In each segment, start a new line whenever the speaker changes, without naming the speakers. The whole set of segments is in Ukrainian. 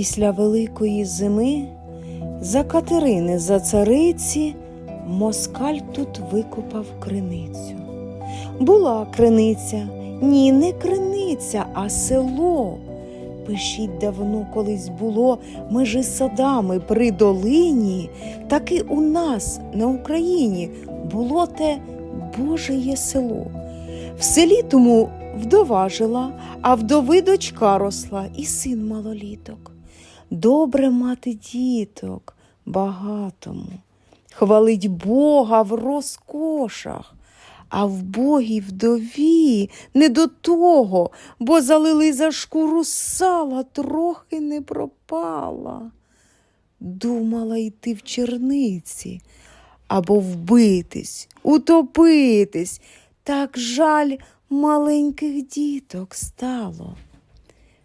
Після великої зими за Катерини за цариці москаль тут викопав криницю. Була криниця, ні, не криниця, а село. Пишіть давно колись було межи садами при долині, таки у нас на Україні було те Божеє село. В селі тому вдова жила, а вдови дочка росла і син малоліток. Добре мати діток багатому, хвалить Бога в розкошах, а в Богій вдові не до того, бо залили за шкуру сала, трохи не пропала. Думала йти в черниці або вбитись, утопитись. Так жаль маленьких діток стало.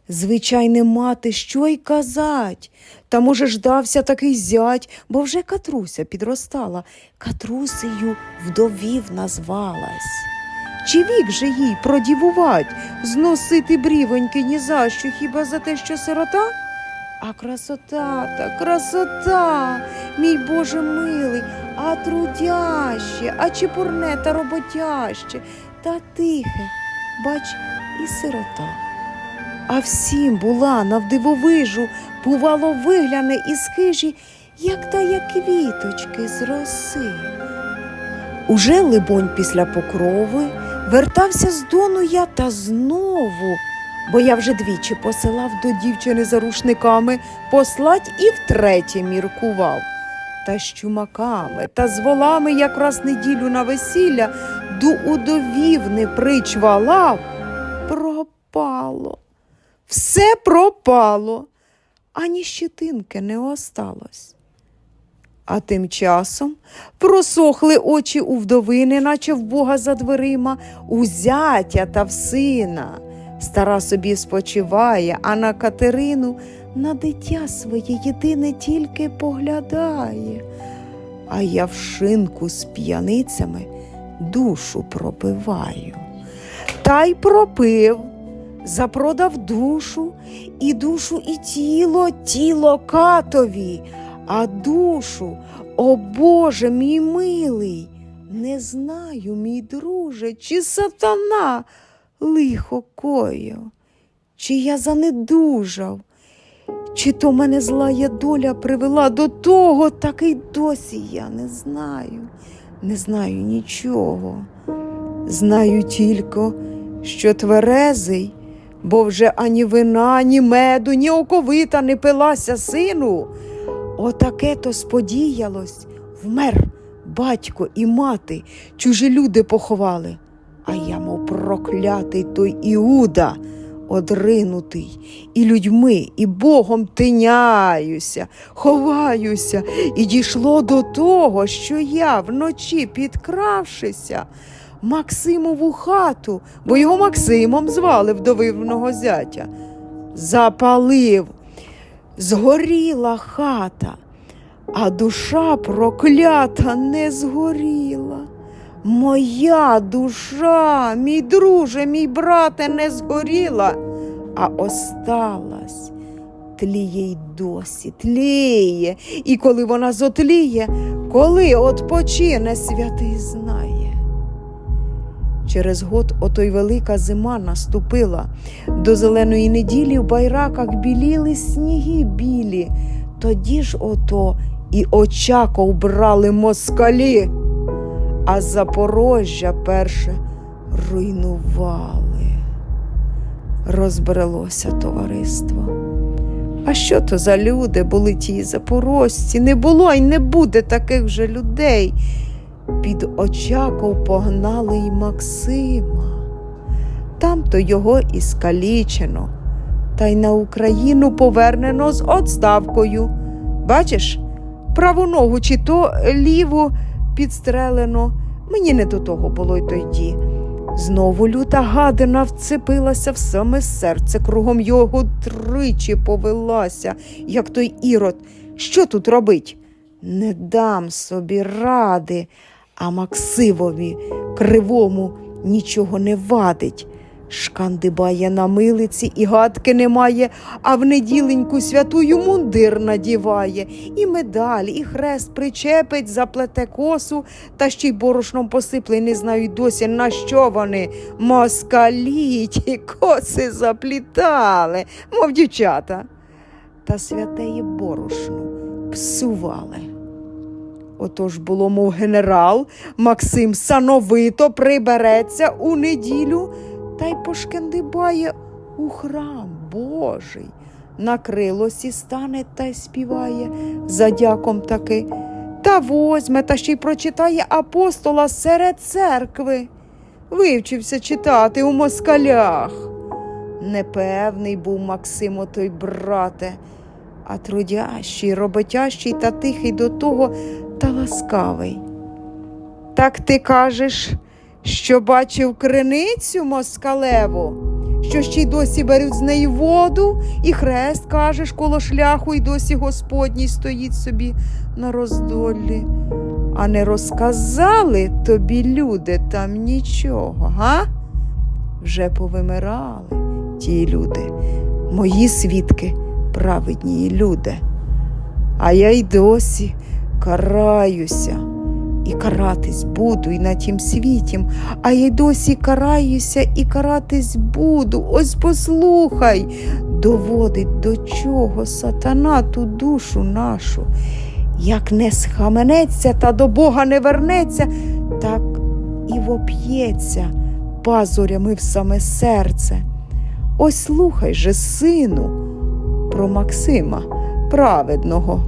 Звичайне мати, що й казать. Та, може, ждався такий зять, бо вже Катруся підростала, Катрусею вдовів назвалась. Чи вік же їй продівувать, зносити брівоньки ні за що, хіба за те, що сирота? А красота та красота, мій Боже милий, а трудяще, а чепурне та роботяще, та тихе, бач, і сирота. А всім була навдивовижу, бувало, вигляне із хижі, як тая квіточки з роси. Уже, либонь, після покрови вертався з дону я та знову, бо я вже двічі посилав до дівчини за рушниками послать і втретє міркував. Та з чумаками та з волами якраз неділю на весілля до удовів не причвалав. Пропало. Все пропало, ані щетинки не осталось. А тим часом просохли очі у вдовини, наче в Бога за дверима, у зятя та в сина. Стара собі спочиває, а на Катерину на дитя своє єдине тільки поглядає. А я в шинку з п'яницями душу пропиваю. Та й пропив запродав душу, і душу, і тіло, тіло катові, а душу, о Боже мій милий, не знаю, мій друже, чи сатана лихо коїв, чи я занедужав, чи то мене злая доля привела до того, так і досі я не знаю, не знаю нічого. Знаю тільки, що тверезий бо вже ані вина, ні меду, ні оковита не пилася сину. Отаке то сподіялось, вмер батько і мати, чужі люди поховали. А я, мов проклятий той Іуда, одринутий, і людьми, і Богом тиняюся, ховаюся, і дійшло до того, що я вночі підкравшися. Максимову хату, бо його Максимом звали вдовивного зятя. Запалив, згоріла хата, а душа проклята не згоріла. Моя душа, мій друже, мій брате, не згоріла, а осталась. Тліє й досі, тліє, і коли вона зотліє, коли отпочине святий знає. Через год ото й велика зима наступила. До зеленої неділі в байраках біліли сніги білі. Тоді ж ото і очаков брали москалі, а Запорожжя перше руйнували. Розбрелося товариство. А що то за люди були ті запорожці? Не було й не буде таких вже людей. Під Очаков погнали й Максима. Там то його і скалічено, та й на Україну повернено з отставкою. Бачиш, праву ногу чи то ліву підстрелено. Мені не до того було й тоді. Знову люта гадина вцепилася в саме серце, кругом його тричі повелася, як той ірод. Що тут робить? Не дам собі ради, а Максивові кривому нічого не вадить. Шкандибає на милиці і гадки немає, а в неділеньку святую мундир надіває, і медаль, і хрест причепить, заплете косу, та ще й борошном посипле, не знаю досі, на що вони москалі ті коси заплітали, мов дівчата. Та святеє борошно псували. Отож було, мов генерал, Максим сановито прибереться у неділю та й пошкандибає у храм Божий. На крилосі стане та й співає за дяком таки. Та возьме та ще й прочитає апостола серед церкви. Вивчився читати у москалях. Непевний був Максим отой брате, а трудящий, роботящий та тихий до того та ласкавий. Так ти кажеш, що бачив криницю москалеву, що ще й досі беруть з неї воду, і хрест кажеш коло шляху, і досі Господній стоїть собі на роздолі. А не розказали тобі люди там нічого, га? Вже повимирали ті люди, мої свідки, праведні люди. А я й досі караюся. І каратись буду і на тім світі, а й досі караюся і каратись буду. Ось послухай, доводить до чого сатана ту душу нашу. Як не схаменеться та до Бога не вернеться, так і воп'ється пазурями в саме серце. Ось слухай же, сину, про Максима праведного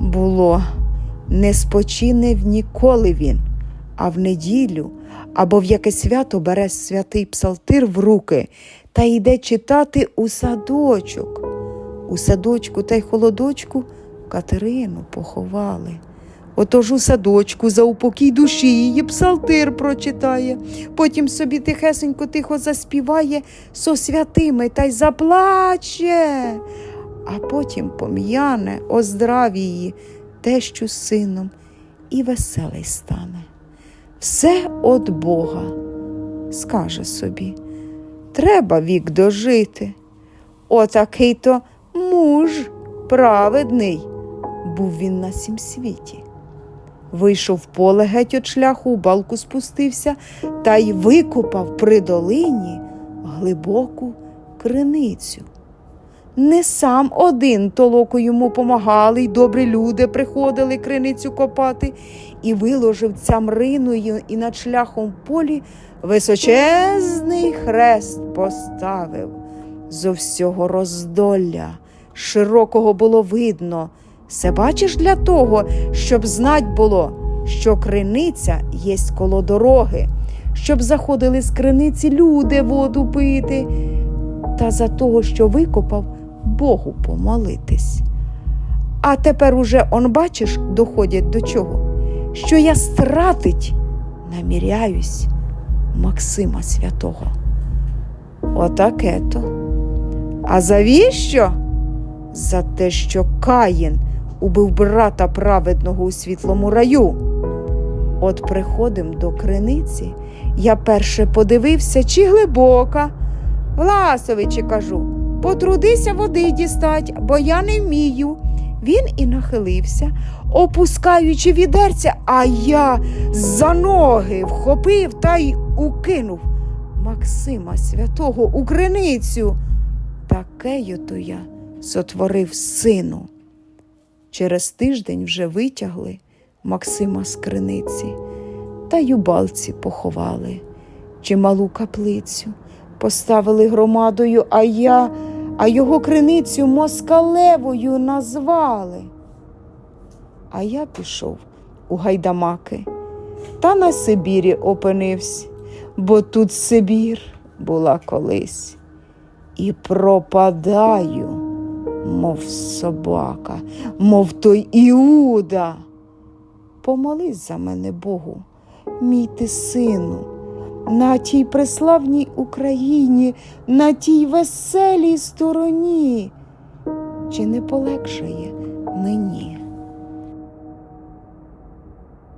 було. Не спочине ніколи він, а в неділю або в яке свято бере святий псалтир в руки та йде читати у садочок. У садочку та й холодочку Катерину поховали. Отож у садочку за упокій душі її псалтир прочитає, потім собі тихесенько тихо заспіває со святими та й заплаче, а потім пом'яне, оздраві її тещу з сином і веселий стане. Все от Бога, скаже собі, треба вік дожити. Отакий то муж праведний, був він на сім світі. Вийшов поле геть от шляху, у балку спустився та й викопав при долині глибоку криницю. Не сам один толоку йому помагали, й добрі люди приходили криницю копати, і виложив цямриною і над шляхом полі височезний хрест поставив. Зо всього роздолля широкого було видно. Се бачиш для того, щоб знать було, що криниця єсть коло дороги, щоб заходили з криниці люди воду пити, та за того, що викопав, Богу помолитись. А тепер уже, он бачиш, доходять до чого, що я стратить наміряюсь Максима Святого. Отаке то. А завіщо? За те, що Каїн убив брата праведного у світлому раю. От приходим до криниці, я перше подивився, чи глибока. Власовичі, кажу, потрудися води дістать, бо я не вмію. Він і нахилився, опускаючи відерця, а я за ноги вхопив та й укинув Максима святого у криницю. Такею то я сотворив сину. Через тиждень вже витягли Максима з криниці та й у балці поховали чималу каплицю, поставили громадою, а я, а його криницю москалевою назвали. А я пішов у гайдамаки та на Сибірі опинився, бо тут Сибір була колись. І пропадаю, мов собака, мов той Іуда. Помолись за мене, Богу, мій ти сину, на тій преславній Україні, на тій веселій стороні. Чи не полегшає мені?